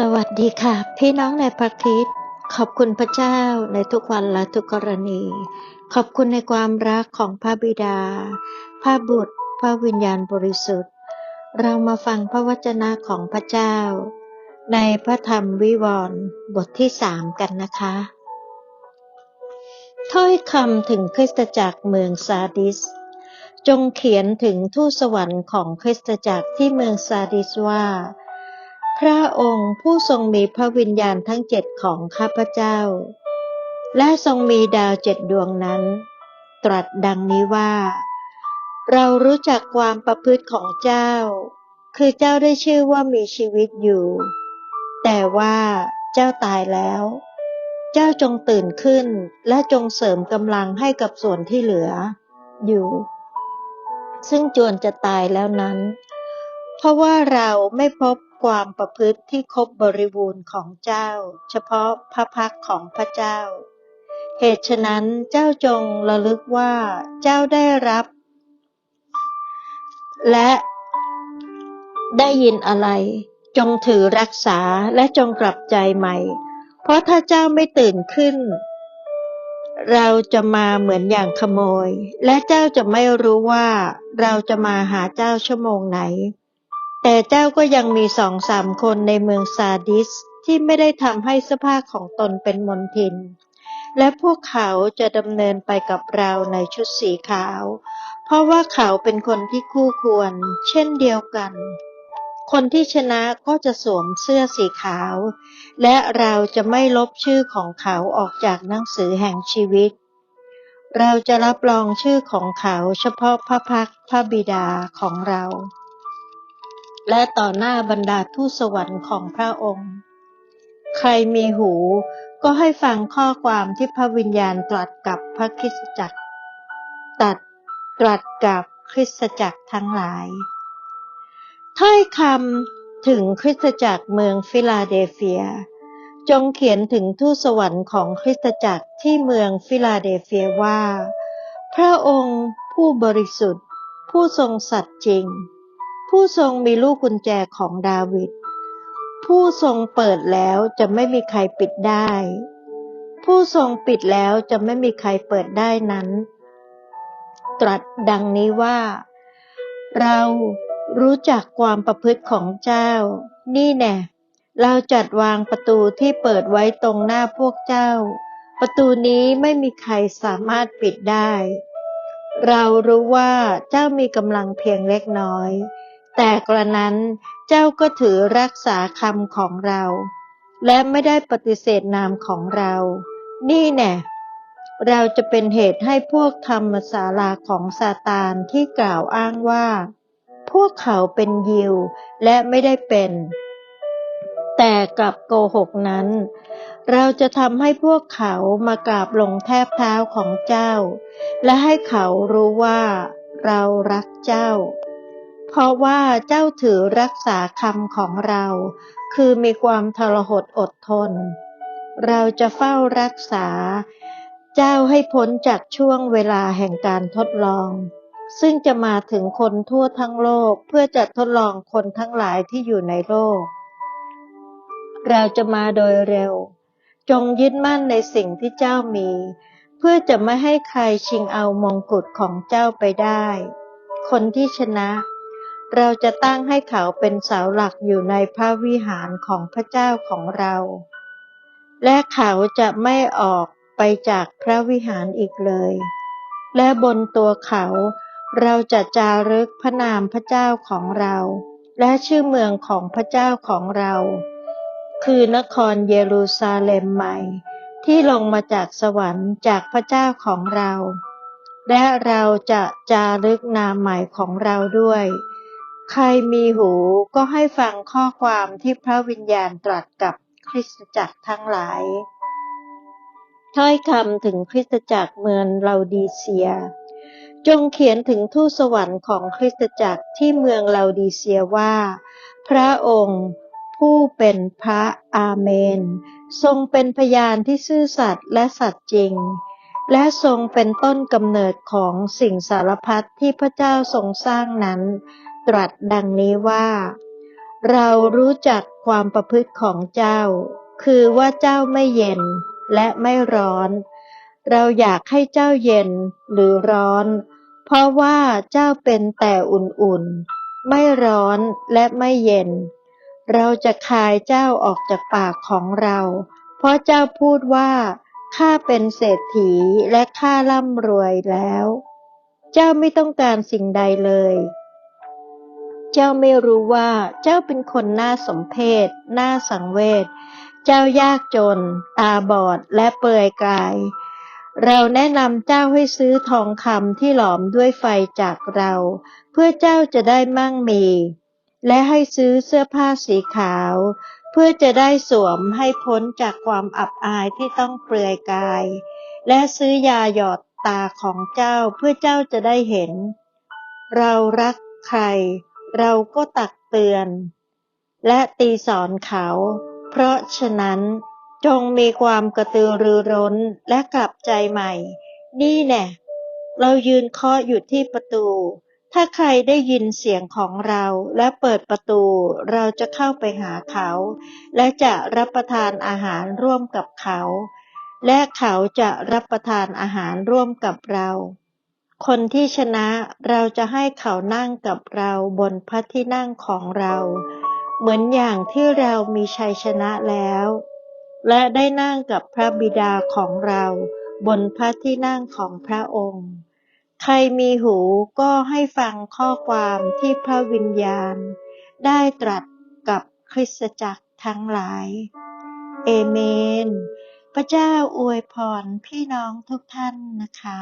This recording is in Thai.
สวัสดีค่ะ พี่น้องในพระคริสต์ขอบคุณพระเจ้าในทุกวันและทุกกรณี ขอบคุณในความรักของพระบิดา พระบุตร พระวิญญาณบริสุทธิ์ เรามาฟังพระวจนะของพระเจ้า ในพระธรรมวิวรณ์บทที่สามกันนะคะ ถ้อยคำถึงคริสตจักรเมืองซาดิส จงเขียนถึงทูตสวรรค์ของคริสตจักรที่เมืองซาดิสว่า พระองค์ผู้ทรงมีพระวิญญาณทั้งเจ็ดของข้าพเจ้า และทรงมีดาวเจ็ดดวงนั้น ตรัสดังนี้ว่า เรารู้จักความประพฤติของเจ้า คือเจ้าได้ชื่อว่ามีชีวิตอยู่ แต่ว่าเจ้าตายแล้ว เจ้าจงตื่นขึ้นและจงเสริมกำลังให้กับส่วนที่เหลือ อยู่ ซึ่งจวนจะตายแล้วนั้น เพราะว่าเราไม่พบ ความประพฤติที่ครบบริบูรณ์ของเจ้า เฉพาะพระพักของพระเจ้า เหตุฉะนั้นเจ้าจงระลึกว่าเจ้าได้รับ และได้ยินอะไร จงถือรักษาและจงกลับใจใหม่ เพราะถ้าเจ้าไม่ตื่นขึ้น เราจะมาเหมือนอย่างขโมย และเจ้าจะไม่รู้ว่าเราจะมาหาเจ้าชั่วโมงไหน แต่เจ้าก็ยังมีสองสามคนในเมืองซาดิสที่ไม่ได้ทำให้เสื้อผ้าของตนเป็นมลทิน และพวกเขาจะดำเนินไปกับเราในชุดสีขาว เพราะว่าเขาเป็นคนที่คู่ควร เช่นเดียวกัน คนที่ชนะก็จะสวมเสื้อสีขาว และเราจะไม่ลบชื่อของเขาออกจากหนังสือแห่งชีวิต เราจะรับรองชื่อของเขาเฉพาะพระพักพระบิดาของเรา และต่อหน้าบรรดาทูตสวรรค์ของพระองค์ ใครมีหูก็ให้ฟังข้อความที่พระวิญญาณตรัสกับพระคริสตจักรตัดตรัสกับคริสตจักรทั้งหลาย ถ้อยคำถึงคริสตจักรเมืองฟิลาเดลเฟีย จงเขียนถึงทูตสวรรค์ของคริสตจักรที่เมืองฟิลาเดลเฟียว่า พระองค์ผู้บริสุทธิ์ ผู้ทรงสัตย์จริง ผู้ทรงมีลูกกุญแจของดาวิด ผู้ทรงเปิดแล้วจะไม่มีใครปิดได้ ผู้ทรงปิดแล้วจะไม่มีใครเปิดได้นั้น ตรัสดังนี้ว่า เรารู้จักความประพฤติของเจ้า นี่แน่เราจัดวางประตูที่เปิดไว้ตรงหน้าพวกเจ้า ประตูนี้ไม่มีใครสามารถปิดได้ เรารู้ว่าเจ้ามีกำลังเพียงเล็กน้อย แต่กระนั้นเจ้าก็ถือรักษาคำของเรา และไม่ได้ปฏิเสธนามของเรา นี่แน่เราจะเป็นเหตุให้พวกธรรมศาลาของซาตานที่กล่าวอ้างว่า พวกเขาเป็นยิวและไม่ได้เป็น แต่กลับโกหกนั้น เราจะทำให้พวกเขามากราบลงแทบเท้าของเจ้า และให้เขารู้ว่าเรารักเจ้า เพราะว่าเจ้าถือรักษาคำของเรา คือมีความทรหดอดทน เราจะเฝ้ารักษา เจ้าให้พ้นจากช่วงเวลาแห่งการทดลอง ซึ่งจะมาถึงคนทั่วทั้งโลกเพื่อจะทดลองคนทั้งหลายที่อยู่ในโลก เราจะมาโดยเร็ว จงยึดมั่นในสิ่งที่เจ้ามี เพื่อจะไม่ให้ใครชิงเอามงกุฎของเจ้าไปได้ คนที่ชนะ เราจะตั้งให้เขาเป็นเสาหลักอยู่ในพระวิหารของพระเจ้าของเรา และเขาจะไม่ออกไปจากพระวิหารอีกเลย และบนตัวเขาเราจะจารึกพระนามพระเจ้าของเรา และชื่อเมืองของพระเจ้าของเรา คือนครเยรูซาเล็มใหม่ ที่ลงมาจากสวรรค์จากพระเจ้าของเรา และเราจะจารึกนามใหม่ของเราด้วย ใครมีหูก็ให้ฟังข้อความที่พระวิญญาณตรัสกับคริสตจักรทั้งหลาย ถ้อยคำถึงคริสตจักรเมืองลาดีเซีย จงเขียนถึงทูตสวรรค์ของคริสตจักรที่เมืองลาดีเซียว่า พระองค์ผู้เป็นพระอาเมน ทรงเป็นพยานที่ซื่อสัตย์และสัตย์จริง และทรงเป็นต้นกำเนิดของสิ่งสารพัดที่พระเจ้าทรงสร้างนั้น ตรัสดังนี้ว่า เรารู้จักความประพฤติของเจ้า คือว่าเจ้าไม่เย็นและไม่ร้อน เราอยากให้เจ้าเย็นหรือร้อน เพราะว่าเจ้าเป็นแต่อุ่นๆ ไม่ร้อนและไม่เย็น เราจะคายเจ้าออกจากปากของเรา เพราะเจ้าพูดว่าข้าเป็นเศรษฐีและข้าร่ำรวยแล้ว เจ้าไม่ต้องการสิ่งใดเลย เจ้าไม่รู้ว่าเจ้าเป็นคนน่าสมเพชน่าสังเวช เจ้ายากจน ตาบอดและเปลือยกาย เราแนะนำเจ้าให้ซื้อทองคำที่หลอมด้วยไฟจากเรา เพื่อเจ้าจะได้มั่งมี และให้ซื้อเสื้อผ้าสีขาว เพื่อจะได้สวมให้พ้นจากความอับอายที่ต้องเปลือยกาย และซื้อยาหยอดตาของเจ้าเพื่อเจ้าจะได้เห็น เรารักใคร เราก็ตักเตือน และตีสอนเขา เพราะฉะนั้นจงมีความกระตือรือร้นและกลับใจใหม่ นี่แน่เรายืนเคาะอยู่ที่ประตู ถ้าใครได้ยินเสียงของเราและเปิดประตู เราจะเข้าไปหาเขา และจะรับประทานอาหารร่วมกับเขา และเขาจะรับประทานอาหารร่วมกับเรา คนที่ชนะ เราจะให้เขานั่งกับเราบนพระที่นั่งของเรา เหมือนอย่างที่เรามีชัยชนะแล้ว และได้นั่งกับพระบิดาของเรา บนพระที่นั่งของพระองค์ ใครมีหูก็ให้ฟังข้อความที่พระวิญญาณ ได้ตรัสกับคริสตจักรทั้งหลาย เอเมน พระเจ้าอวยพรพี่น้องทุกท่านนะคะ